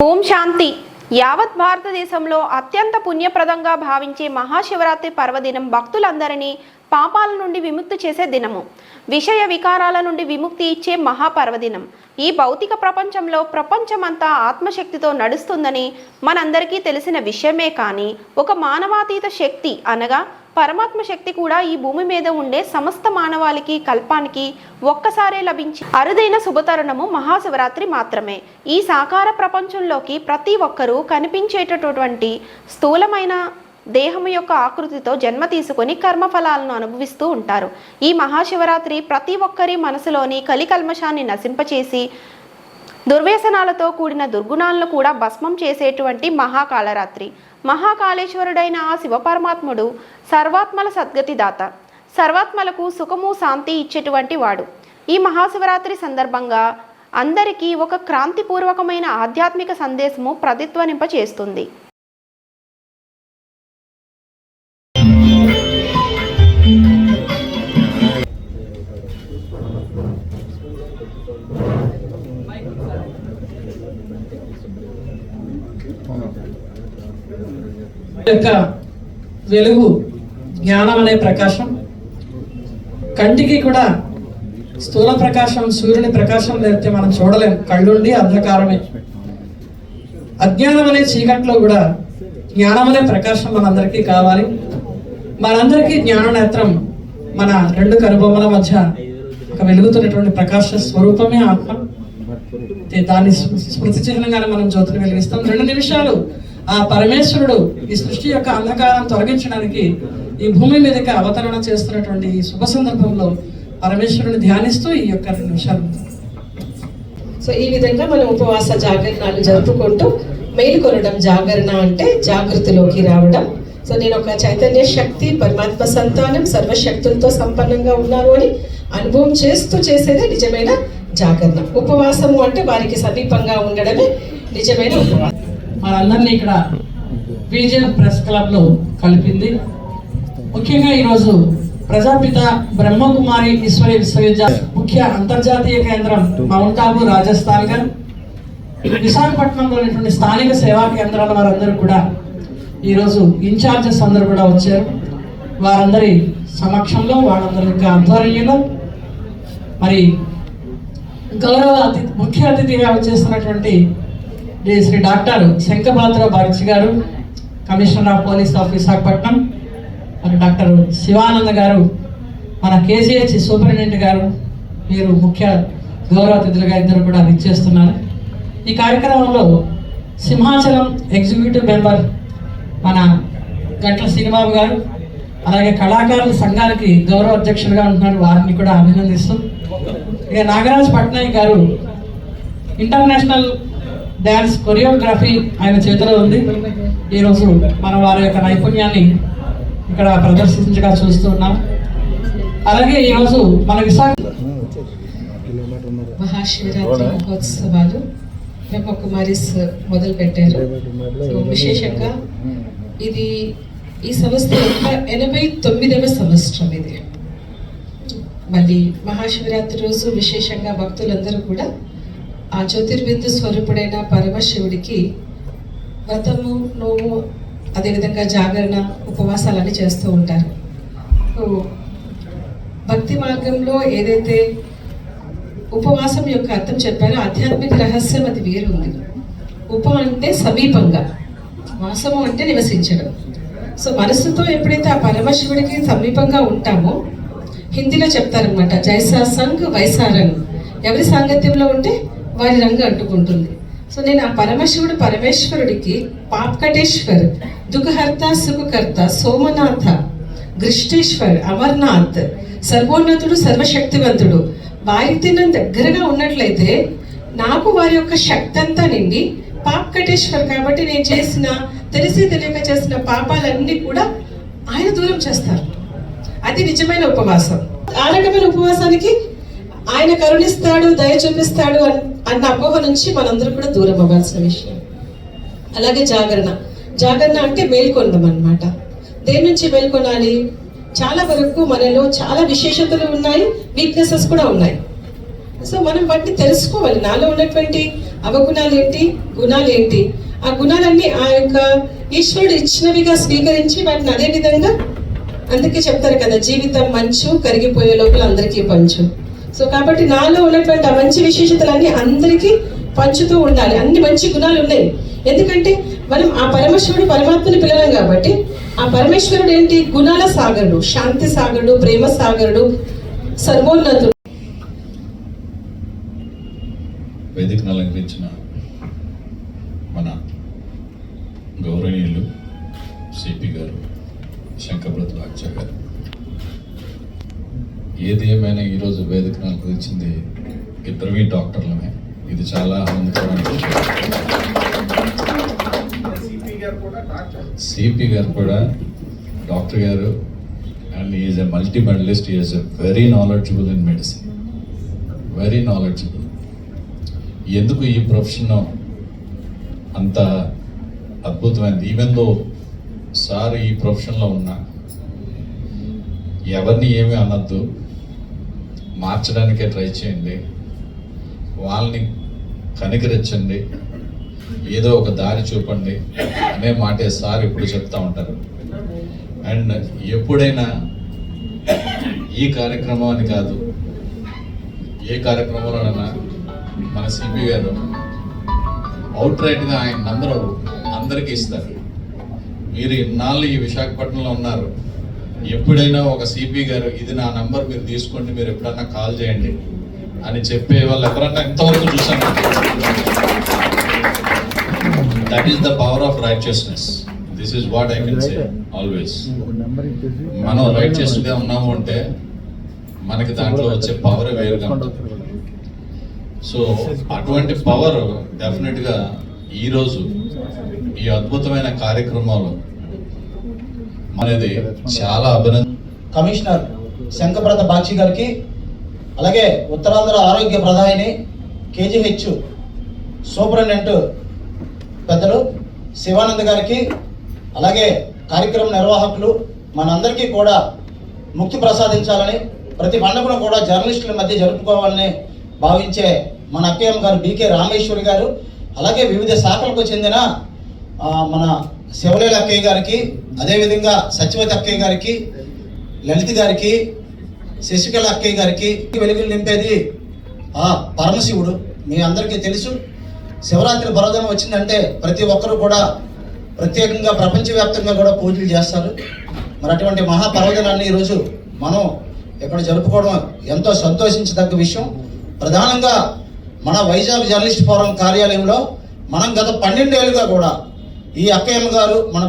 ఓం శాంతి. యావత్ భారతదేశంలో అత్యంత పుణ్యప్రదంగా భావించే మహాశివరాత్రి పర్వదినం భక్తులందరినీ పాపాల నుండి విముక్తి చేసే దినము. విషయ వికారాల నుండి విముక్తి ఇచ్చే మహాపర్వదినం. ఈ భౌతిక ప్రపంచంలో ప్రపంచమంతా ఆత్మశక్తితో నడుస్తుందని మనందరికీ తెలిసిన విషయమే కానీ ఒక మానవాతీత శక్తి అనగా పరమాత్మ శక్తి కూడా ఈ భూమి మీద ఉండే సమస్త మానవాళికి కల్పానికి ఒక్కసారే లభించి అరుదైన శుభతరుణము మహాశివరాత్రి మాత్రమే. ఈ సాకార ప్రపంచంలోకి ప్రతి ఒక్కరూ కనిపించేటటువంటి స్థూలమైన దేహము యొక్క ఆకృతితో జన్మ తీసుకొని కర్మఫలాలను అనుభవిస్తూ ఉంటారు. ఈ మహాశివరాత్రి ప్రతి ఒక్కరి మనసులోని కలికల్మషాన్ని నశింపచేసి దుర్వ్యసనాలతో కూడిన దుర్గుణాలను కూడా భస్మం చేసేటువంటి మహాకాళరాత్రి. మహాకాళేశ్వరుడైన ఆ శివపరమాత్ముడు సర్వాత్మల సద్గతిదాత సర్వాత్మలకు సుఖము శాంతి ఇచ్చేటువంటి వాడు. ఈ మహాశివరాత్రి సందర్భంగా అందరికీ ఒక క్రాంతిపూర్వకమైన ఆధ్యాత్మిక సందేశము ప్రతిధ్వనింప చేస్తుంది యొక్క వెలుగు జ్ఞానం అనే ప్రకాశం కంటికి కూడా స్థూల ప్రకాశం సూర్యుని ప్రకాశం లేకపోతే మనం చూడలేం. కళ్ళుండి అంధకారమే. అజ్ఞానం అనే చీకట్లో కూడా జ్ఞానం అనే ప్రకాశం మనందరికీ కావాలి. మనందరికీ జ్ఞాన నేత్రం మన రెండు కనుబొమ్మల మధ్య ఒక వెలుగుతున్నటువంటి ప్రకాశ స్వరూపమే ఆత్మ. దాన్ని స్మృతి చిహ్నంగానే మనం జ్యోతిని వెలిగిస్తాం రెండు నిమిషాలు. ఆ పరమేశ్వరుడు ఈ సృష్టి యొక్క అంధకారం తొలగించడానికి ఈ భూమి మీదకి అవతరణ చేస్తున్నటువంటి ఈ శుభ సందర్భంలో పరమేశ్వరుని ధ్యానిస్తూ ఈ యొక్క రెండు నిమిషాలు. సో ఈ విధంగా మనం ఉపవాస జాగరణాలు జరుపుకుంటూ మేలుకొనడం జాగరణ అంటే జాగృతిలోకి రావడం. సో నేను ఒక చైతన్య శక్తి పరమాత్మ సంతానం సర్వశక్తులతో సంపన్నంగా ఉన్నారు అని అనుభవం చేస్తూ చేసేదే నిజమైన జాగరణ ఉపవాసము అంటే వారికి సమీపంగా ఉండడమే నిజమైన ఉపవాసం. మనందరినీ ఇక్కడ విజన్ ప్రెస్ క్లబ్లో కలిపింది. ముఖ్యంగా ఈరోజు ప్రజాపిత బ్రహ్మకుమారి ఈశ్వరి విశ్వవిద్యాలయం ముఖ్య అంతర్జాతీయ కేంద్రం మౌంట్ ఆబు రాజస్థాన్ గారు. విశాఖపట్నంలో ఉన్నటువంటి స్థానిక సేవా కేంద్రాల వారందరూ కూడా ఈరోజు ఇన్ఛార్జెస్ అందరూ కూడా వచ్చారు. వారందరి సమక్షంలో వాళ్ళందరి యొక్క ఆధ్వర్యంలో. మరి గౌరవ అతిథి ముఖ్య అతిథిగా వచ్చేస్తున్నటువంటి Shri doctor Shankhabrata Bagchi garu commissioner of police of Visakhapatnam మరి డాక్టర్ శివానంద గారు మన కేజీహెచ్ సూపరింటెండెంట్ గారు మీరు ముఖ్య గౌరవ అతిథులుగా ఇద్దరు కూడా విచ్చేస్తున్నారు. ఈ కార్యక్రమంలో సింహాచలం ఎగ్జిక్యూటివ్ మెంబర్ మన గంటల శ్రీనిబాబు గారు అలాగే కళాకారుల సంఘానికి గౌరవ అధ్యక్షులుగా ఉంటున్నారు. వారిని కూడా అభినందిస్తూ ఇక నాగరాజ్ పట్నాయక్ గారు ఇంటర్నేషనల్ డ్యాన్స్ కొరియోగ్రఫీ ఆయన చేతిలో ఉంది. ఈరోజు మన వారి యొక్క నైపుణ్యాన్ని ఇక్కడ ప్రదర్శించగా చూస్తూ ఉన్నాం. అలాగే ఈరోజు మన విశాఖ మహాశివరాత్రి మహోత్సవాలు బ్రహ్మకుమారిస్ మొదలు పెట్టారు విశేషంగా ఇది ఈ సంస్థ యొక్క ఎనభై తొమ్మిదవ సంవత్సరం ఇది. మళ్ళీ మహాశివరాత్రి రోజు విశేషంగా భక్తులందరూ కూడా ఆ జ్యోతిర్విందు స్వరూపుడైన పరమశివుడికి వ్రతము నోము అదేవిధంగా జాగరణ ఉపవాసాలన్నీ చేస్తూ ఉంటారు. భక్తి మార్గంలో ఏదైతే ఉపవాసం యొక్క అర్థం చెప్పారో ఆధ్యాత్మిక రహస్యం అది వేరు ఉంది. ఉప అంటే సమీపంగా వాసము అంటే నివసించడం. సో మనసుతో ఎప్పుడైతే ఆ పరమశివుడికి సమీపంగా ఉంటామో హిందీలో చెప్తారనమాట జైసా సంఘ్ వైసా రంగ్ ఎవరి సాంగత్యంలో ఉంటే వారి రంగు అంటుకుంటుంది. సో నేను ఆ పరమశివుడు పరమేశ్వరుడికి పాప్కటేశ్వర్ దుఃఖహర్త సుఖకర్త సోమనాథ గృష్టేశ్వర్ అమర్నాథ్ సర్వోన్నతుడు సర్వశక్తివంతుడు వారికి నేను దగ్గరగా ఉన్నట్లయితే నాకు వారి యొక్క శక్తి అంతా నిండి పాప్కటేశ్వర్ కాబట్టి నేను చేసిన తెలిసి తెలియక చేసిన పాపాలన్నీ కూడా ఆయన దూరం చేస్తారు. అది నిజమైన ఉపవాసం. ఆ రకమైన ఉపవాసానికి ఆయన కరుణిస్తాడు దయ చూపిస్తాడు అన్- అన్న అపోహ నుంచి మనందరూ కూడా దూరం అవ్వాల్సిన విషయం. అలాగే జాగరణ. జాగరణ అంటే మేల్కొనడం అనమాట దేని నుంచి మేల్కొనాలి? చాలా వరకు మనలో చాలా విశేషతలు ఉన్నాయి వీక్నెసెస్ కూడా ఉన్నాయి. సో మనం వాటిని తెలుసుకోవాలి. నాలో ఉన్నటువంటి అవగుణాలు ఏంటి? గుణాలు ఏంటి? ఆ గుణాలన్నీ ఆ యొక్క ఈశ్వరుడు ఇచ్చినవిగా స్వీకరించి వాటిని అదే విధంగా అందుకే చెప్తారు కదా జీవితం మంచు కరిగిపోయే లోపల అందరికీ పంచు. సో కాబట్టి నాలో ఉన్నటువంటి ఆ మంచి విశేషతలన్నీ అందరికీ పంచుతూ ఉండాలి. అన్ని మంచి గుణాలు ఉన్నాయి. ఎందుకంటే మనం ఆ పరమేశ్వరుడు పరమాత్మని పిల్లలం కాబట్టి ఆ పరమేశ్వరుడు ఏంటి? గుణాల సాగరుడు శాంతి సాగరుడు ప్రేమ సాగరుడు సర్వోన్నతుడు. వేదికను అలంకరించిన మన గౌరవనీయులు సిపి గారు శంకరబ్రతుల గారు ఏది ఏమైనా ఈరోజు వేదికను అలంకరించింది ఇద్దరవి డాక్టర్లమే. ఇది చాలా ఆనందకరమైన సిపి గారు కూడా doctor garu and is a multi medalist is a very knowledgeable in medicine very knowledgeable ఎందుకు ఈ ప్రొఫెషన్ అంత అద్భుతమైనది ఈవెన్ దో సార్ ఈ ప్రొఫెషన్లో ఉన్నా ఎవరిని ఏమి అనొద్దు. మార్చడానికే ట్రై చేయండి. వాళ్ళని కనికరించండి. ఏదో ఒక దారి చూపండి అనే మాటే సార్ ఇప్పుడు చెప్తా ఉంటారు. అండ్ ఎప్పుడైనా ఈ కార్యక్రమం అని కాదు ఏ కార్యక్రమంలోనైనా మన సిపి గారు అవుట్ రైట్గా ఆయన నంబర్ అందరికీ ఇస్తారు. మీరు ఇన్నాళ్ళు ఈ విశాఖపట్నంలో ఉన్నారు. ఎప్పుడైనా ఒక సిపి గారు ఇది నా నంబర్ మీరు తీసుకోండి మీరు ఎప్పుడన్నా కాల్ చేయండి అని చెప్పే వాళ్ళు ఎవరన్నా ఎంతవరకు చూసాను that is the power of righteousness this is what I can say always మనం రైచియస్గా ఉన్నాము అంటే మనకి దాంట్లో వచ్చే పవర్ వేరుగా ఉంటుంది. సో అటువంటి పవర్ డెఫినెట్గా ఈరోజు ఈ అద్భుతమైన కార్యక్రమాలు అనేది చాలా అభినందన కమిషనర్ శంకప్రత బాక్షి గారికి అలాగే ఉత్తరాంధ్ర ఆరోగ్య ప్రధాని కేజీహెచ్ సూపరింటెండెంట్ పెద్దలు శివానంద్ గారికి అలాగే కార్యక్రమ నిర్వాహకులు మనందరికీ కూడా ముక్తి ప్రసాదించాలని ప్రతి పండుగను కూడా జర్నలిస్టుల మధ్య జరుపుకోవాలని భావించే మన అక్కయ్య గారు బీకే రామేశ్వరి గారు అలాగే వివిధ శాఖలకు చెందిన మన శివలేల అక్కయ్య గారికి అదేవిధంగా సత్యవతి అక్కయ్య గారికి లలిత గారికి శశికళ అక్కయ్య గారికి వెలుగులు నింపేది ఆ పరమశివుడు. మీ అందరికీ తెలుసు శివరాత్రి పర్వదినం వచ్చిందంటే ప్రతి ఒక్కరు కూడా ప్రత్యేకంగా ప్రపంచవ్యాప్తంగా కూడా పూజలు చేస్తారు. మరి అటువంటి మహాపర్వదినాన్ని ఈరోజు మనం ఇక్కడ జరుపుకోవడం ఎంతో సంతోషించదగ్గ విషయం. ప్రధానంగా మన వైజాగ్ జర్నలిస్ట్ ఫోరం కార్యాలయంలో మనం గత పన్నెండేళ్ళుగా కూడా ఈ అక్కయ్యమ్మ గారు మన